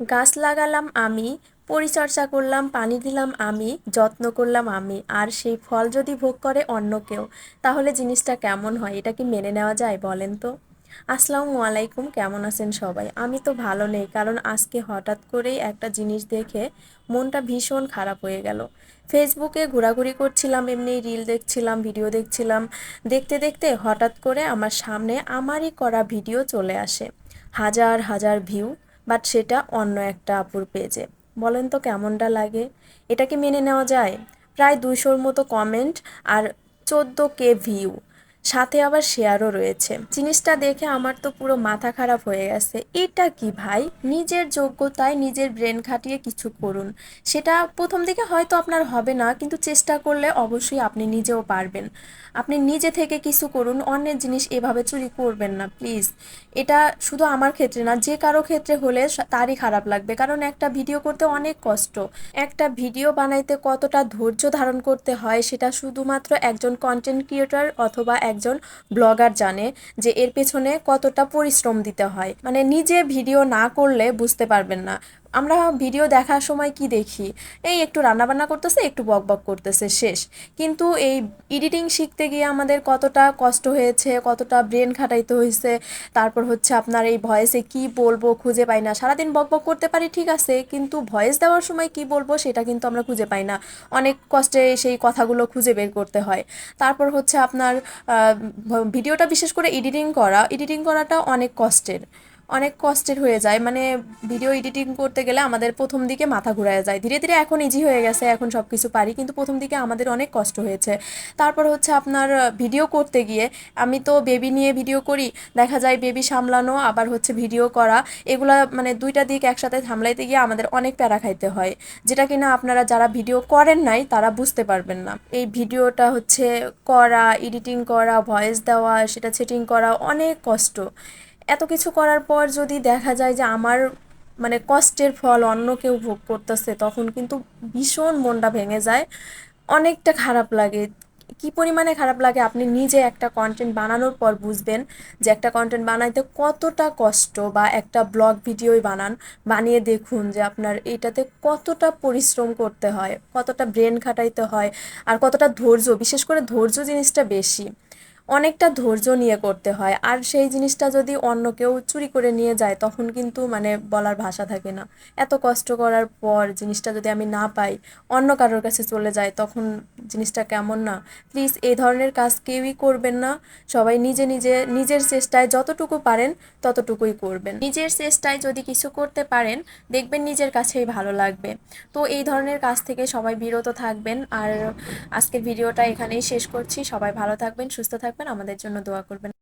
গাছ লাগালাম আমি, পরিচর্যা করলাম, পানি দিলাম আমি, যত্ন করলাম আমি। আর সেই ফল যদি ভোগ করে অন্য কেউ, তাহলে জিনিসটা কেমন হয়? এটা কি মেনে নেওয়া যায় বলেন তো? আসসালামু আলাইকুম, কেমন আছেন সবাই? আমি তো ভালো নেই, কারণ আজকে হঠাৎ করেই একটা জিনিস দেখে মনটা ভীষণ খারাপ হয়ে গেল। ফেসবুকে ঘোরাঘুরি করছিলাম, এমনি রিল দেখছিলাম ভিডিও দেখছিলাম। দেখতে দেখতে হঠাৎ করে আমার সামনে আমারই করা ভিডিও চলে আসে। হাজার হাজার ভিউ বাট সেটা অন্য একটা আপুর পেজে বলেন তো কেমনটা লাগে? এটাকে মেনে নেওয়া যায়? প্রায় দুইশোর মতো কমেন্ট আর চোদ্দ কে ভিউ সাথে আবার শেয়ারও রয়েছে। জিনিসটা দেখে আমার তো পুরো মাথা খারাপ হয়ে গেছে। এটা কি ভাই? নিজের যোগ্যতায় নিজের ব্রেন খাটিয়ে কিছু করুন। সেটা প্রথম দিকে হয়তো আপনার হবে না, কিন্তু চেষ্টা করলে অবশ্যই আপনি নিজেও পারবেন। আপনি নিজে থেকে কিছু করুন, অন্যের জিনিস এভাবে চুরি করবেন না, প্লিজ। এটা শুধু আমার ক্ষেত্রে না, যে কারও ক্ষেত্রে হলে তারই খারাপ লাগবে, কারণ একটা ভিডিও করতে অনেক কষ্ট। একটা ভিডিও বানাইতে কতটা ধৈর্য ধারণ করতে হয়, সেটা শুধুমাত্র একজন কন্টেন্ট ক্রিয়েটর অথবা একজন ব্লগার জানে যে এর পেছনে কতটা পরিশ্রম দিতে হয়। মানে নিজে ভিডিও না করলে বুঝতে পারবেন না। আমরা ভিডিও দেখার সময় কি দেখি? এই একটু রান্নাবান্না করতেছে, একটু বক বক করতেছে, শেষ। কিন্তু এই এডিটিং শিখতে গিয়ে আমাদের কতটা কষ্ট হয়েছে, কতটা ব্রেন খাটাইতে হয়েছে তারপর হচ্ছে আপনার এই ভয়েসে কি বলব খুঁজে পাই না। সারাদিন বক বক করতে পারি ঠিক আছে, কিন্তু ভয়েস দেওয়ার সময় কি বলব সেটা কিন্তু আমরা খুঁজে পাই না। অনেক কষ্টে সেই কথাগুলো খুঁজে বের করতে হয়। তারপর হচ্ছে আপনার ভিডিওটা বিশেষ করে এডিটিং করা এডিটিং করাটা অনেক কষ্টের। অনেক কষ্টের হয়ে যায়। মানে ভিডিও এডিটিং করতে গেলে আমাদের প্রথম দিকে মাথা ঘুরায় যায়। ধীরে ধীরে এখন ইজি হয়ে গেছে, এখন সব কিছু পারি। কিন্তু প্রথম দিকে আমাদের অনেক কষ্ট হয়েছে। তারপর হচ্ছে আপনার ভিডিও করতে গিয়ে আমি তো বেবি নিয়ে ভিডিও করি। দেখা যায় বেবি সামলানো, আবার হচ্ছে ভিডিও করা। এগুলা মানে দুইটা দিক একসাথে সামলাইতে গিয়ে আমাদের অনেক প্যারা খাইতে হয়। যেটা কিনা আপনারা যারা ভিডিও করেন নাই, তারা বুঝতে পারবেন না। এই ভিডিওটা হচ্ছে করা এডিটিং করা ভয়েস দেওয়া, সেটা সেটিং করা অনেক কষ্ট। এত কিছু করার পর যদি দেখা যায় যে আমার মানে কষ্টের ফল অন্য কেউ ভোগ করতেছে, তখন কিন্তু ভীষণ মনটা ভেঙে যায়। অনেকটা খারাপ লাগে। কি পরিমাণে খারাপ লাগে? আপনি নিজে একটা কন্টেন্ট বানানোর পর বুঝবেন যে একটা কন্টেন্ট বানাইতে কতটা কষ্ট বা একটা ব্লগ ভিডিওই বানান, বানিয়ে দেখুন যে আপনার এইটাতে কতটা পরিশ্রম করতে হয়, কতটা ব্রেন খাটাইতে হয়, আর কতটা ধৈর্য, বিশেষ করে ধৈর্য জিনিসটা বেশি। অনেকটা ধৈর্য নিয়ে করতে হয়। আর সেই জিনিসটা যদি অন্য কেউ চুরি করে নিয়ে যায়, তখন কিন্তু মানে বলার ভাষা থাকে না। এত কষ্ট করার পর জিনিসটা যদি আমি না পাই, অন্য কারোর কাছে চলে যায়, তখন জিনিসটা কেমন না? প্লিজ এই ধরনের কাজ কেউই করবেন না। সবাই নিজে নিজে, নিজের চেষ্টায় যতটুকু পারেন, ততটুকুই করবেন। নিজের চেষ্টায় যদি কিছু করতে পারেন, দেখবেন নিজের কাছেই ভালো লাগবে। তো এই ধরনের কাজ থেকে সবাই বিরত থাকবেন। আর আজকের ভিডিওটা এখানেই শেষ করছি। সবাই ভালো থাকবেন, সুস্থ থাকবেন আমাদের জন্য দোয়া করবেন।